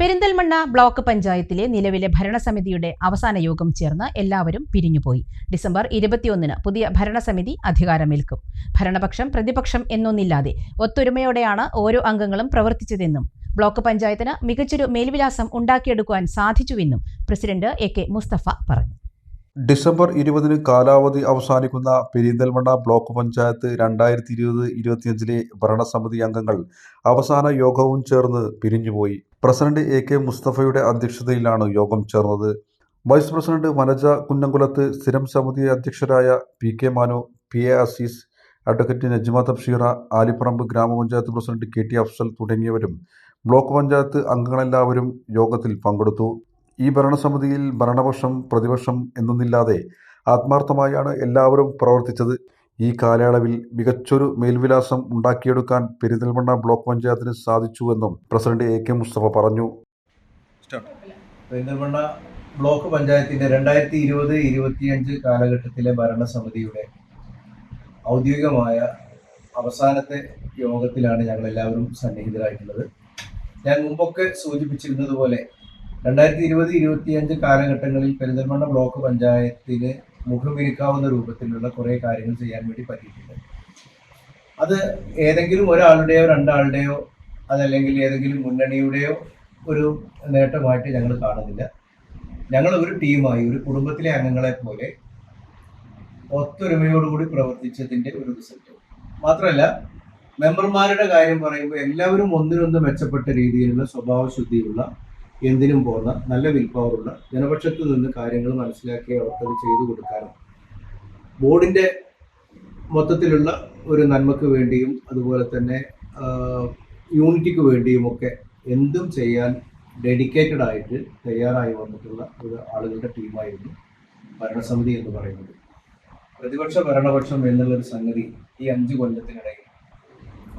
Perinthalmanna block പഞ്ചായത്തിലെ നിലവിലെ ഭരണസമിതിയുടെ അവസാന യോഗം ചേർന്ന് എല്ലാവരും പിരിഞ്ഞുപോയി. ഡിസംബർ ഇരുപത്തിയൊന്നിന് പുതിയ ഭരണസമിതി അധികാരമേൽക്കും. ഭരണപക്ഷം പ്രതിപക്ഷം എന്നൊന്നില്ലാതെ ഒത്തൊരുമയോടെയാണ് ഓരോ അംഗങ്ങളും പ്രവർത്തിച്ചതെന്നും ബ്ലോക്ക് പഞ്ചായത്തിന് മികച്ചൊരു മേൽവിലാസം ഉണ്ടാക്കിയെടുക്കുവാൻ സാധിച്ചുവെന്നും പ്രസിഡന്റ് എ കെ മുസ്തഫ പറഞ്ഞു. ഡിസംബർ ഇരുപതിന് കാലാവധി അവസാനിക്കുന്ന പെരിന്തൽമണ്ണ ബ്ലോക്ക് പഞ്ചായത്ത് രണ്ടായിരത്തി ഇരുപത് ഇരുപത്തിയഞ്ചിലെ ഭരണസമിതി അംഗങ്ങൾ അവസാന യോഗവും ചേർന്ന് പിരിഞ്ഞുപോയി. പ്രസിഡന്റ് എ കെ മുസ്തഫയുടെ അധ്യക്ഷതയിലാണ് യോഗം ചേർന്നത്. വൈസ് പ്രസിഡന്റ് വനജ കുന്നംകുലത്ത് സ്ഥിരം സമിതി അധ്യക്ഷരായ P K Manu P A Azeez advocate Najma Thabsheera Alipparamba ഗ്രാമപഞ്ചായത്ത് പ്രസിഡന്റ് കെ ടി അഫ്സൽ തുടങ്ങിയവരും ബ്ലോക്ക് പഞ്ചായത്ത് അംഗങ്ങളെല്ലാവരും യോഗത്തിൽ പങ്കെടുത്തു. ഈ ഭരണസമിതിയിൽ ഭരണപക്ഷം പ്രതിപക്ഷം എന്നൊന്നില്ലാതെ ആത്മാർത്ഥമായാണ് എല്ലാവരും പ്രവർത്തിച്ചത്. ഈ കാലയളവിൽ മികച്ചൊരു മേൽവിലാസം ഉണ്ടാക്കിയെടുക്കാൻ പെരിന്തൽമണ്ണ ബ്ലോക്ക് പഞ്ചായത്തിന് സാധിച്ചുവെന്നും പ്രസിഡന്റ് എ കെ മുസ്തഫ പറഞ്ഞു. പെരിന്തൽമണ്ണ ബ്ലോക്ക് പഞ്ചായത്തിന്റെ രണ്ടായിരത്തി ഇരുപത് ഇരുപത്തിയഞ്ച് കാലഘട്ടത്തിലെ ഭരണസമിതിയുടെ ഔദ്യോഗികമായ അവസാനത്തെ യോഗത്തിലാണ് ഞങ്ങൾ എല്ലാവരും സന്നിഹിതരായിട്ടുള്ളത്. ഞാൻ മുമ്പൊക്കെ സൂചിപ്പിച്ചിരുന്നത് പോലെ രണ്ടായിരത്തി ഇരുപത് ഇരുപത്തിയഞ്ച് കാലഘട്ടങ്ങളിൽ പെരിന്തൽമണ്ണ ബ്ലോക്ക് പഞ്ചായത്തിന് മുഖമിരിക്കാവുന്ന രൂപത്തിലുള്ള കുറേ കാര്യങ്ങൾ ചെയ്യാൻ വേണ്ടി പറ്റിയിട്ടുണ്ട്. അത് ഏതെങ്കിലും ഒരാളുടെയോ രണ്ടാളുടെയോ അതല്ലെങ്കിൽ ഏതെങ്കിലും മുന്നണിയുടെയോ ഒരു നേട്ടമായിട്ട് ഞങ്ങൾ കാണുന്നില്ല. ഞങ്ങൾ ഒരു ടീമായി ഒരു കുടുംബത്തിലെ അംഗങ്ങളെ പോലെ ഒത്തൊരുമയോടുകൂടി പ്രവർത്തിച്ചതിന്റെ ഒരു റിസൾട്ട്. മാത്രമല്ല മെമ്പർമാരുടെ കാര്യം പറയുമ്പോൾ എല്ലാവരും ഒന്നിനൊന്ന് മെച്ചപ്പെട്ട രീതിയിലുള്ള സ്വഭാവ ശുദ്ധിയുള്ള എന്തിനും പോകുന്ന നല്ല വിൽപ്പവറുള്ള ജനപക്ഷത്തു നിന്ന് കാര്യങ്ങൾ മനസ്സിലാക്കി അവർക്കത് ചെയ്തു കൊടുക്കാനും. ബോർഡിന്റെ മൊത്തത്തിലുള്ള ഒരു നന്മക്ക് വേണ്ടിയും അതുപോലെ തന്നെ യൂണിറ്റിക്ക് വേണ്ടിയുമൊക്കെ എന്തും ചെയ്യാൻ ഡെഡിക്കേറ്റഡ് ആയിട്ട് തയ്യാറായി വന്നിട്ടുള്ള ഒരു ആളുകളുടെ ടീമായിരുന്നു ഭരണസമിതി എന്ന് പറയുന്നത്. പ്രതിപക്ഷ ഭരണപക്ഷം എന്നുള്ളൊരു സംഗതി ഈ അഞ്ച് കൊല്ലത്തിനിടയിൽ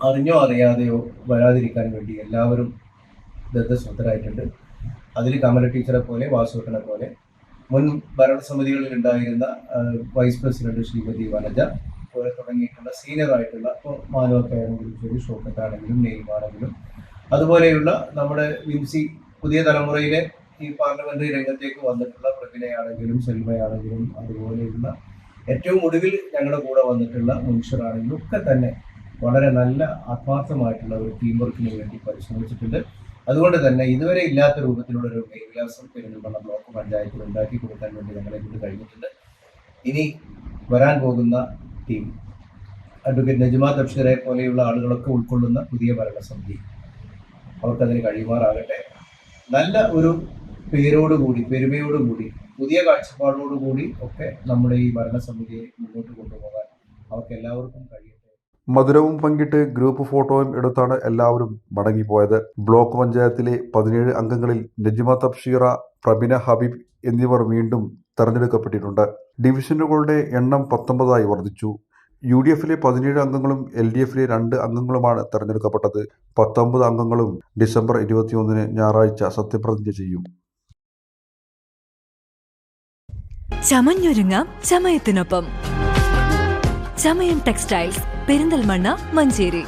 അറിഞ്ഞോ അറിയാതെയോ വരാതിരിക്കാൻ വേണ്ടി എല്ലാവരും ദത്തശ്രദ്ധരായിട്ടുണ്ട് അതിൽ കമല ടീച്ചറെ പോലെ വാസുട്ടനെ പോലെ. മുൻ ഭരണസമിതികളിൽ ഉണ്ടായിരുന്ന വൈസ് പ്രസിഡന്റ് ശ്രീമതി വനജ പോലെ തുടങ്ങിയിട്ടുള്ള സീനിയർ ആയിട്ടുള്ള ഇപ്പോൾ മാനവൊക്കെ ആണെങ്കിലും ശരി ഷോക്കത്താണെങ്കിലും നെയ്മാണെങ്കിലും അതുപോലെയുള്ള നമ്മുടെ വിംസി പുതിയ തലമുറയിലെ ഈ പാർലമെന്ററി രംഗത്തേക്ക് വന്നിട്ടുള്ള പ്രതിഭയാണെങ്കിലും സെൽമയാണെങ്കിലും അതുപോലെയുള്ള ഏറ്റവും ഒടുവിൽ ഞങ്ങളുടെ കൂടെ വന്നിട്ടുള്ള മനുഷ്യരാണെങ്കിലും ഒക്കെ തന്നെ വളരെ നല്ല ആത്മാർത്ഥമായിട്ടുള്ള ഒരു ടീം വർക്കിന് വേണ്ടി പരിശ്രമിച്ചിട്ടുണ്ട്. അതുകൊണ്ട് തന്നെ ഇതുവരെ ഇല്ലാത്ത രൂപത്തിലുള്ള ഒരു മേൽവിലാസം പെരുന്തൽമണ്ണ ബ്ലോക്ക് പഞ്ചായത്തിൽ ഉണ്ടാക്കി കൊടുക്കാൻ വേണ്ടി ഞങ്ങളെ കൊണ്ട് കഴിഞ്ഞിട്ടുണ്ട്. ഇനി വരാൻ പോകുന്ന ടീം അഡ്വക്കേറ്റ് നജുമാ തബ്ഷീറെ പോലെയുള്ള ആളുകളൊക്കെ ഉൾക്കൊള്ളുന്ന പുതിയ ഭരണസമിതി. അവർക്കതിന് കഴിയുമാറാകട്ടെ. നല്ല ഒരു പേരോടുകൂടി പെരുമയോടുകൂടി പുതിയ കാഴ്ചപ്പാടോടുകൂടി ഒക്കെ നമ്മുടെ ഈ ഭരണസമിതിയെ മുന്നോട്ട് കൊണ്ടുപോകാൻ അവർക്ക് എല്ലാവർക്കും കഴിയട്ടെ മധുരവും പങ്കിട്ട് ഗ്രൂപ്പ് ഫോട്ടോയും എടുത്താണ് എല്ലാവരും മടങ്ങിപ്പോയത്. ബ്ലോക്ക് പഞ്ചായത്തിലെ പതിനേഴ് അംഗങ്ങളിൽ നജ്മ തബ്ഷീറ പ്രബിന ഹബീബ് എന്നിവർ വീണ്ടും തെരഞ്ഞെടുക്കപ്പെട്ടിട്ടുണ്ട്. ഡിവിഷനുകളുടെ എണ്ണം പത്തൊമ്പതായി വർദ്ധിച്ചു. യു ഡി എഫിലെ പതിനേഴ് അംഗങ്ങളും എൽ ഡി എഫിലെ രണ്ട് അംഗങ്ങളുമാണ് തെരഞ്ഞെടുക്കപ്പെട്ടത്. പത്തൊമ്പത് അംഗങ്ങളും ഡിസംബർ ഇരുപത്തിയൊന്നിന് ഞായറാഴ്ച സത്യപ്രതിജ്ഞ ചെയ്യും. ചമഞ്ഞൊരുങ്ങാം ചമയത്തിനൊപ്പം. ചമയം ടെക്സ്റ്റൈൽസ്. പെരിന്തൽമണ്ണ മഞ്ചേരി.